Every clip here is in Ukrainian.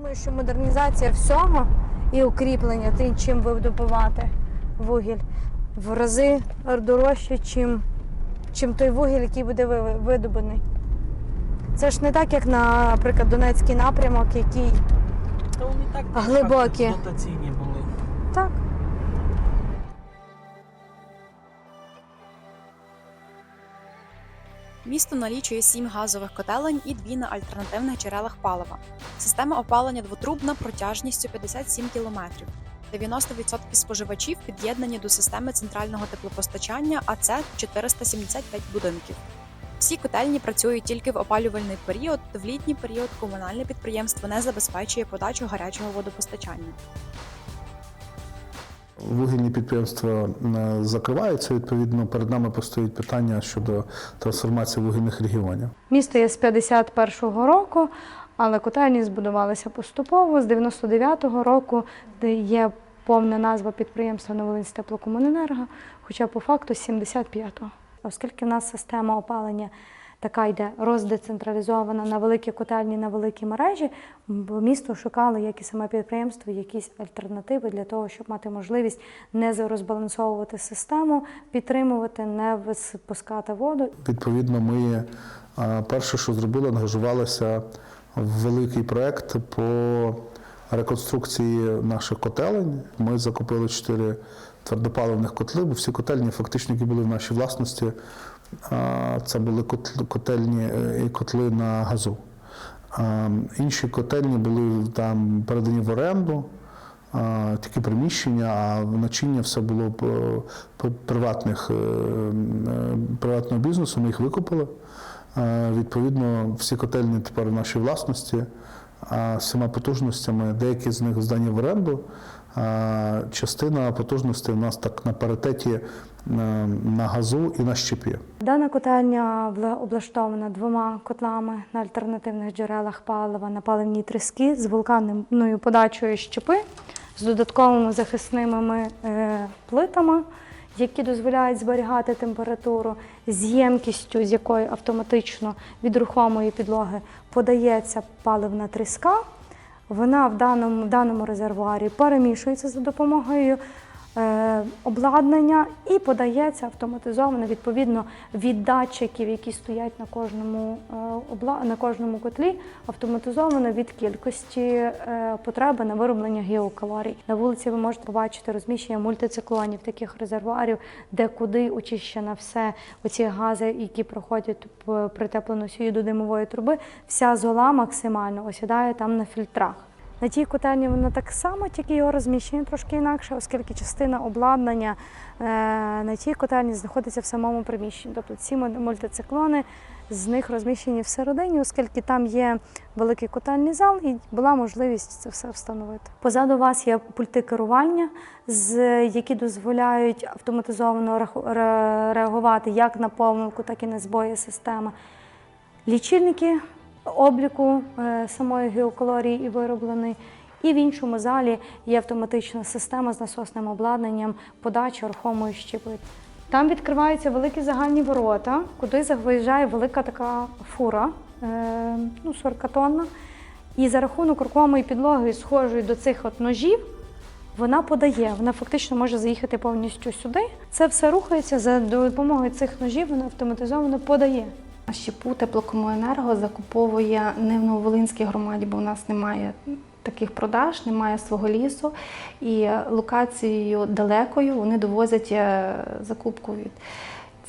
думаю, що модернізація всього і укріплення тим, чим видобувати вугіль в рази дорожче, чим, чим той вугіль, який буде видобуваний. видобаний. Це ж не так, як, наприклад, Донецький напрямок, який Та вони так глибокі? дотаційні були. так. Місто налічує сім газових котелень і дві на альтернативних джерелах палива. Система опалення двотрубна протяжністю 57 кілометрів. 90% споживачів під'єднані до системи центрального теплопостачання, а це 475 будинків. Всі котельні працюють тільки в опалювальний період, в літній період комунальне підприємство не забезпечує подачу гарячого водопостачання. Вугільні підприємства е, закриваються. Відповідно, перед нами постоїть питання щодо трансформації вугільних регіонів. Місто є з 51-го року, але котельні збудувалися поступово. З 99-го року, є повна назва підприємства Новолинськ теплокомуненерго, хоча по факту з 75-го. Оскільки в нас система опалення така йде роздецентралізована на великі котельні, на великі мережі, бо місто шукало, як і саме підприємство, якісь альтернативи для того, щоб мати можливість не розбалансовувати систему, підтримувати, не випускати воду Відповідно, ми е, перше, що зробили, ангажувалися в великий проект по реконструкції наших котелень. Ми закупили чотири твердопаливних котли, бо всі котельні, фактично, які були в нашій власності, це були котельні е, і котли на газу. Інші котельні були там передані в оренду. Тільки приміщення, а начиння все було приватних, е, е, приватного бізнесу. Ми їх викупили. Відповідно, всі котельні тепер в нашій власності, а всіма потужностями, деякі з них здані в оренду. Частина потужностей у нас так на паритеті е, на газу і на щепі. Дана котельня облаштована двома котлами на альтернативних джерелах палива на паливній тріски з вулканною подачею щепи, з додатковими захисними е, плитами, які дозволяють зберігати температуру, з ємкістю, з якої автоматично від рухомої підлоги подається паливна тріска. Вона в даному, в даному резервуарі перемішується за допомогою обладнання і подається автоматизовано відповідно від датчиків, які стоять на кожному, е, на кожному котлі, автоматизовано від кількості е, потреби на вироблення геокалорій. На вулиці ви можете побачити розміщення мультициклонів, таких резервуарів, де куди очищено все оці гази, які проходять п- притепленосію до димової труби. Вся зола максимально осідає там на фільтрах. На тій котельні воно так само, тільки його розміщення трошки інакше, оскільки частина обладнання е, на тій котельні знаходиться в самому приміщенні. Тобто ці муль- мультициклони з них розміщені всередині, оскільки там є великий котельний зал і була можливість це все встановити. Позаду вас є пульти керування, які дозволяють автоматизовано реагувати як на помилку, так і на збої системи. Лічильники обліку е, самої геокалорії і виробленої. І в іншому залі є автоматична система з насосним обладнанням подачі рухомої щепи. Там відкриваються великі загальні ворота, куди виїжджає велика така фура, е, ну, 40 тонна. І за рахунок рухомої підлоги, схожої до цих от ножів, вона подає, вона фактично може заїхати повністю сюди. Це все рухається за допомогою цих ножів, вона автоматизовано подає. Щепу теплокомуненерго закуповує не в Нововолинській громаді, бо в нас немає таких продаж, немає свого лісу. І локацією далекою вони довозять е, закупку.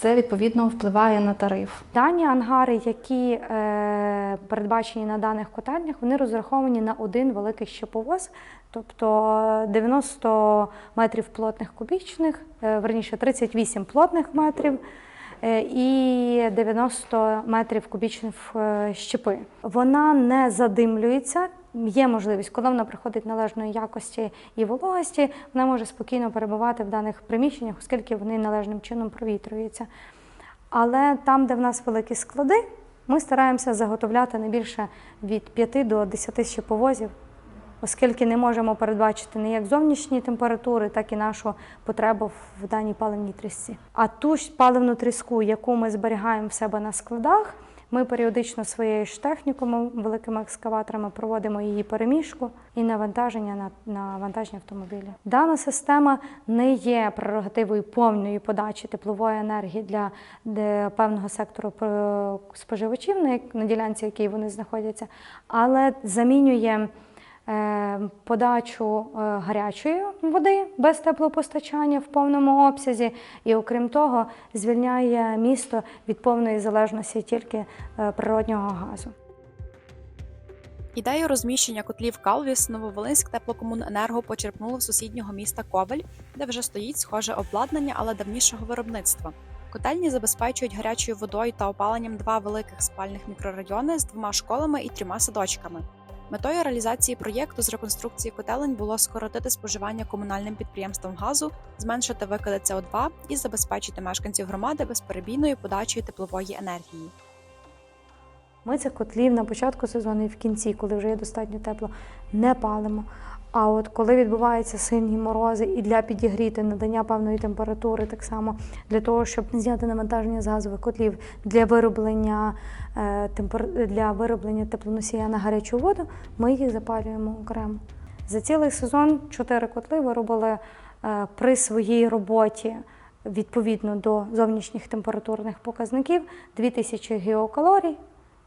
Це відповідно впливає на тариф. Дані ангари, які е, передбачені на даних котельнях, вони розраховані на один великий щеповоз, тобто 90 метрів плотних кубічних, е, верніше 38 плотних метрів. Е, І 90 метрів кубічних е, щепи. Вона не задимлюється. Є можливість, коли вона приходить належної якості і вологості, вона може спокійно перебувати в даних приміщеннях, оскільки вони належним чином провітрюються. Але там, де в нас великі склади, ми стараємося заготовляти не більше від 5 до 10 щеповозів, оскільки не можемо передбачити не як зовнішні температури, так і нашу потребу в даній паливній трісці. А ту ж паливну тріску, яку ми зберігаємо в себе на складах, Ми періодично своєю ж технікою, великими екскаваторами проводимо її переміжку і навантаження на, на вантажні автомобілі. Дана система не є прерогативою повної подачі теплової енергії для, певного сектору е, споживачів, на, на ділянці, якій вони знаходяться, але замінює подачу е, гарячої води без теплопостачання в повному обсязі, і окрім того, звільняє місто від повної залежності тільки е, природнього газу. Ідею розміщення котлів Калвіс Нововолинськ теплокомуненерго почерпнуло в сусіднього міста Ковель, де вже стоїть схоже обладнання, але давнішого виробництва. Котельні забезпечують гарячою водою та опаленням два великих спальних мікрорайони з двома школами і трьома садочками. Метою реалізації проєкту з реконструкції котелень було скоротити споживання комунальним підприємствам газу, зменшити викиди СО2 і забезпечити мешканців громади безперебійною подачею теплової енергії. Ми цих котлів на початку сезону і в кінці, коли вже є достатньо тепло, не палимо. А от коли відбуваються сильні морози і для підігріти надання певної температури, так само для того, щоб зняти навантаження з газових котлів для вироблення, е, темпер... для вироблення теплоносія на гарячу воду, ми їх запалюємо окремо. За цілий сезон чотири котли виробили е, при своїй роботі відповідно до зовнішніх температурних показників 2000 геокалорій,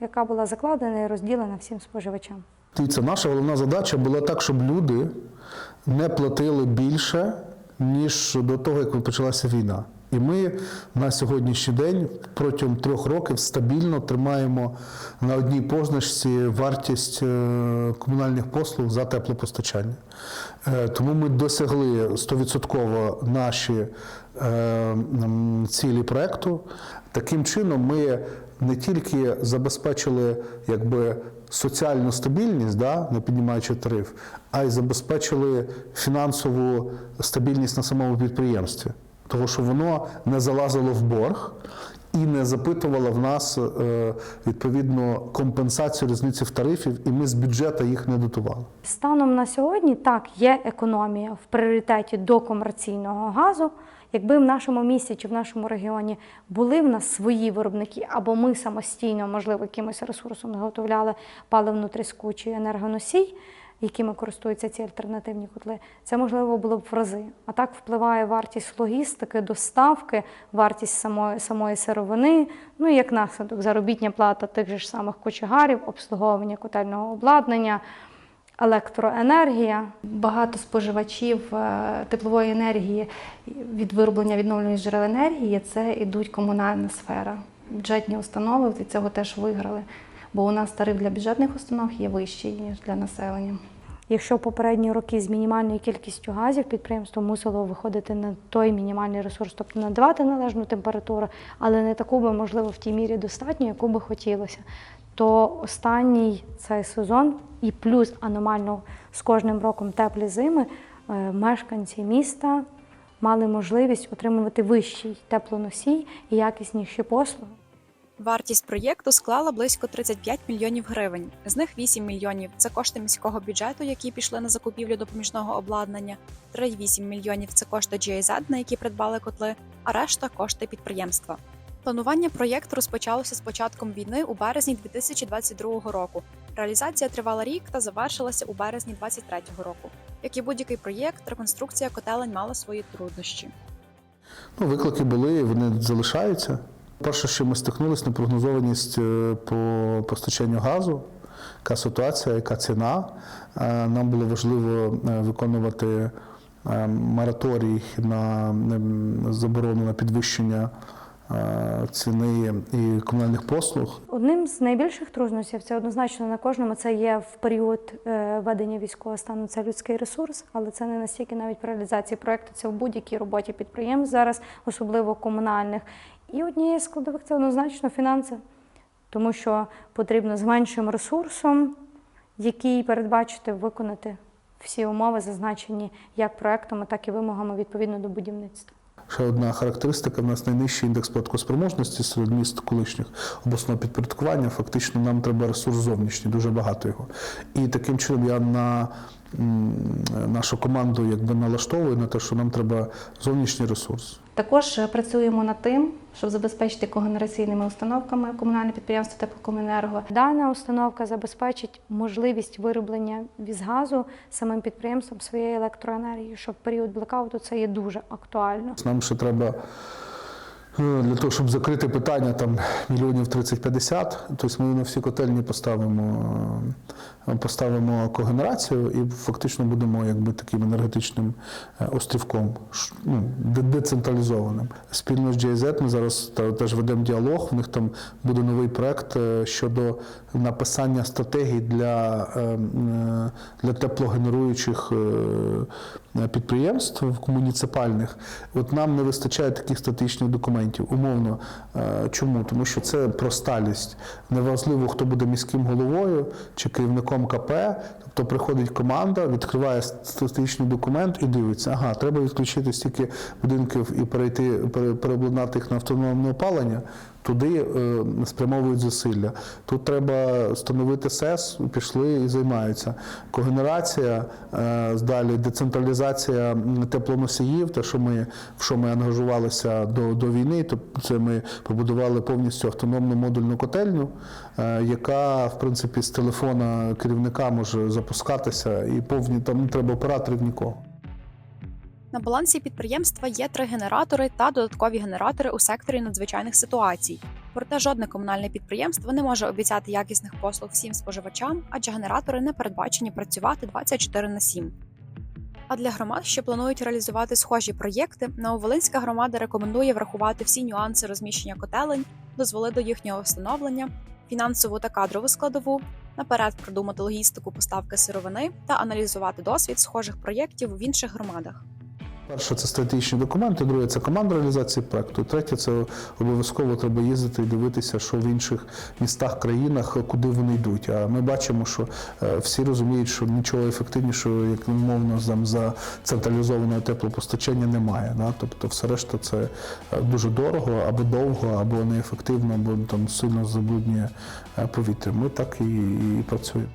яка була закладена і розділена всім споживачам. Дивіться, наша головна задача була так, щоб люди не платили більше, ніж до того, як почалася війна. І ми на сьогоднішній день протягом трьох років стабільно тримаємо на одній позначці вартість е, комунальних послуг за теплопостачання. Е, Тому ми досягли 100% наші е, цілі проекту. Таким чином, ми не тільки забезпечили якби, соціальну стабільність, да, не піднімаючи тариф, а й забезпечили фінансову стабільність на самому підприємстві. Тому що воно не залазило в борг і не запитувало в нас е, відповідно компенсацію різниці в тарифів, і ми з бюджету їх не дотували. Станом на сьогодні так є економія в пріоритеті до комерційного газу. Якби в нашому місті чи в нашому регіоні були в нас свої виробники, або ми самостійно, можливо, якимось ресурсом заготовляли паливну тріску чи енергоносій, якими користуються ці альтернативні котли, це можливо було б в рази. А так впливає вартість логістики, доставки, вартість самої, самої сировини, ну і як наслідок заробітня плата тих же ж самих кочегарів, обслуговування котельного обладнання електроенергія. Багато споживачів е, теплової енергії від вироблення відновлюваних джерел енергії це ідуть комунальна сфера. Бюджетні установи від цього теж виграли, бо у нас тариф для бюджетних установ є вищий, ніж для населення. Якщо попередні роки з мінімальною кількістю газів підприємство мусило виходити на той мінімальний ресурс, тобто надавати належну температуру, але не таку би, можливо, в тій мірі достатньо, яку би хотілося, то останній цей сезон і плюс аномально з кожним роком теплі зими е, мешканці міста мали можливість отримувати вищий теплоносій і якісніші послуги. Вартість проєкту склала близько 35 мільйонів гривень. З них 8 мільйонів це кошти міського бюджету, які пішли на закупівлю допоміжного обладнання, 3,8 мільйонів це кошти GIZ, на які придбали котли, а решта кошти підприємства. Планування проєкту розпочалося з початком війни у березні 2022 року. Реалізація тривала рік та завершилася у березні 2023 року. Як і будь-який проєкт, реконструкція котелень мала свої труднощі. Ну, виклики були, вони залишаються. Перше, що ми стикнулися, непрогнозованість е, по постачанню газу, яка ситуація, яка ціна. Е, Нам було важливо е, виконувати мораторій на заборону на підвищення ціни і комунальних послуг. Одним з найбільших труднощів це однозначно на кожному. Це є в період ведення військового стану. Це людський ресурс, але це не настільки навіть при реалізації проекту. Це в будь-якій роботі підприємств зараз, особливо комунальних. І однією з складових це однозначно фінанси, тому що потрібно з меншим ресурсом, який передбачити, виконати всі умови, зазначені як проектами, так і вимогами відповідно до будівництва. Ще одна характеристика: в нас найнижчий індекс платкоспроможності серед міст колишніх обласного підпорядкування. Фактично, нам треба ресурс зовнішній, дуже багато його. І таким чином я на нашу команду якби налаштовую на те, що нам треба зовнішній ресурс. Також е, працюємо над тим, щоб забезпечити когенераційними установками комунальне підприємство Теплокомуненерго. Дана установка забезпечить можливість вироблення візгазу самим підприємством своєї електроенергії, що в період блекауту це є дуже актуально. Нам ще треба для того, щоб закрити питання там мільйонів 30-50, тобто ми на всі котельні поставимо, е, поставимо когенерацію і фактично будемо якби таким енергетичним е, острівком, ну, децентралізованим. Спільно з GIZ ми зараз теж ведемо діалог. В них там буде новий проект е, щодо написання стратегій для, е, м, е, для теплогенеруючих підприємств муніципальних. От нам не вистачає таких статичних документів. Умовно, Е, чому? Тому що це про сталість. Неважливо, хто буде міським головою чи керівником КП. Тобто приходить команда, відкриває статичний документ і дивиться, ага, треба відключити стільки будинків і перейти пере- переобладнати їх на автономне опалення. Туди е, спрямовують зусилля. Тут треба встановити СЕС, пішли і займаються. Когенерація, е, далі децентралізація теплоносіїв, те, що ми в що ми ангажувалися до, до війни, то це ми побудували повністю автономну модульну котельню, е, яка в принципі з телефона керівника може запускатися, і повні там не треба операторів нікого. На балансі підприємства є три генератори та додаткові генератори у секторі надзвичайних ситуацій. Проте жодне комунальне підприємство не може обіцяти якісних послуг всім споживачам, адже генератори не передбачені працювати 24 на 7. А для громад, що планують реалізувати схожі проєкти, Нововолинська громада рекомендує врахувати всі нюанси розміщення котелень, дозволи до їхнього встановлення, фінансову та кадрову складову, наперед продумати логістику поставки сировини та аналізувати досвід схожих проєктів в інших громадах. Перше це стратегічні документи, друге це команда реалізації проекту. Третє це обов'язково треба їздити і дивитися, що в інших містах, країнах, куди вони йдуть. А ми бачимо, що е, всі розуміють, що нічого ефективнішого, як умовно там, за централізованого теплопостачання немає. Да? Тобто, все решта це е, дуже дорого або довго, або неефективно, або там сильно забруднює е, повітря. Ми так і, і працюємо.